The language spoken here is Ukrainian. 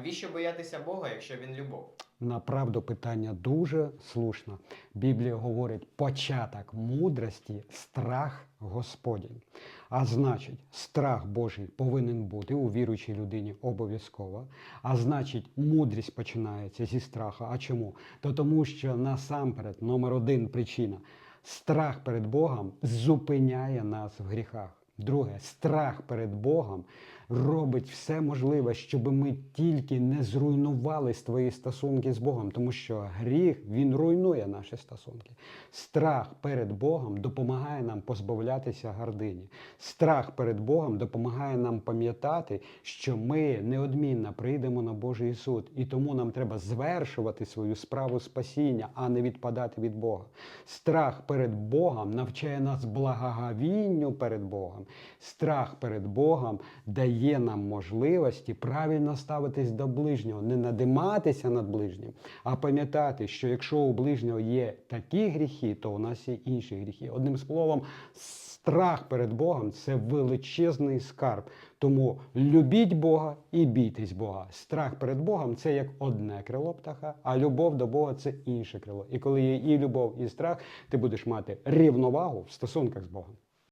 Навіщо боятися Бога, якщо він любов? Направду питання дуже слушне. Біблія говорить, початок мудрості страх Господень. А значить, страх Божий повинен бути у віруючій людині обов'язково. А значить, мудрість починається зі страха. А чому? То тому, що насамперед, номер один причина страх перед Богом зупиняє нас в гріхах. Друге, страх перед Богом робить все можливе, щоб ми тільки не зруйнували свої стосунки з Богом, тому що гріх він руйнує наші стосунки. Страх перед Богом допомагає нам позбавлятися гордині. Страх перед Богом допомагає нам пам'ятати, що ми неодмінно прийдемо на Божий суд, і тому нам треба звершувати свою справу спасіння, а не відпадати від Бога. Страх перед Богом навчає нас благоговінню перед Богом. Страх перед Богом дає нам можливості правильно ставитись до ближнього, не надиматися над ближнім, а пам'ятати, що якщо у ближнього є такі гріхи, то у нас є інші гріхи. Одним словом, страх перед Богом це величезний скарб. Тому любіть Бога і бійтесь Бога. Страх перед Богом це як одне крило птаха, а любов до Бога це інше крило. І коли є і любов, і страх, ти будеш мати рівновагу в стосунках з Богом.